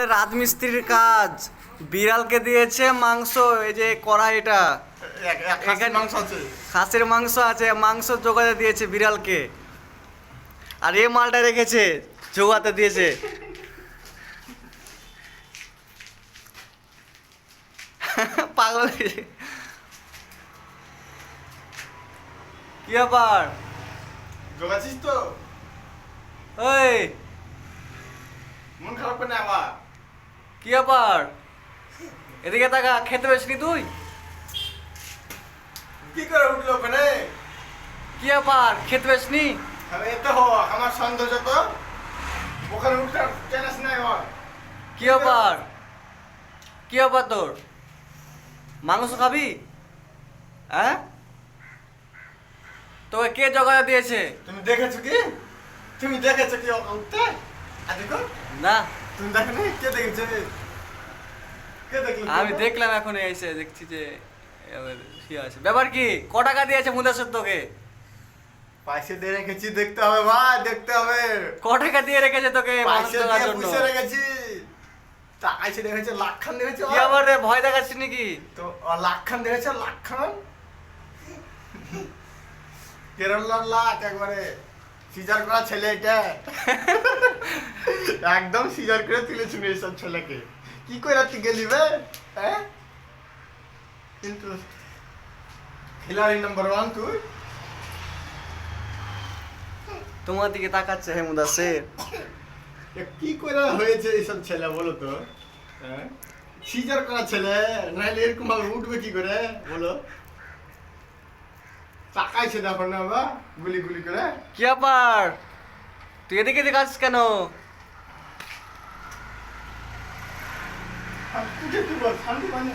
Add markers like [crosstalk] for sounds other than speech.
রাজমিস্ত্রির কাজ। বিড়ালকে দিয়েছে মাংস এই যে কড়াইটা এক- এক খাসির মাংস আছে। খাসির মাংস আছে মাংস জোগাতে দিয়েছে বিড়ালকে। আর এ মালটা রেখেছে জোগাতে দিয়েছে। পাগল কি ব্যাপার? জোগাছিস তো। ওই মন খারাপ করে না আবার কি ব্যাপার? এদিকে তাকা খেতে পেয়েছিলি তুই? কি করে উঠল ওখানে? কি ব্যাপার খেতে পেয়েছিনি এতে হো আমার সৌন্দর্য তো ওখানে উঠতে চাইনাস না আমার। কি ব্যাপার? কি ব্যাপার তোর? মাংস খাবি? হ্যাঁ? তোকে কে জোগাড় দিয়েছে? তুমি দেখেছ কি? তুমি দেখেছ কি উঠতে? না। তুমি দেখো কে দেখেছে? আমি দেখলাম এখন এসে দেখছি যে আছে। ব্যাপার কি? ক টাকা দিয়েছে মুদাসের তোকে পয়সা দিয়ে রেখেছি দেখতে হবে ভাই দেখতে হবে। ক টাকা দিয়ে রেখেছে তোকে পয়সা দিয়ে রেখেছি। টাকা দেখেছে কি আবার ভয় দেখাচ্ছিস নাকি? তো ও লাখ খান দেখেছে কেরলার লাখ একবারে। সিজার করা ছেলে এটা? [laughs] একদম সিজার করে তুলেছিল এইসব ছেলেকে। কি করে তুই গেলি বে? হ্যাঁ? কিন্তু নাম্বার ওয়ান তুই? তোমার দিকে তাকাচ্ছে হে মুদাসের কি করে হয়েছে এইসব ছেলে বলো তো? হ্যাঁ? সিজার করা ছেলে নাহলে এরকম ভাবে উঠবে কি করে? বলো। তাকাইছে দেখো না বা গুলি গুলি করে। কি ব্যাপার? তুই এদিকে দেখাস কেন? শান্তি মানে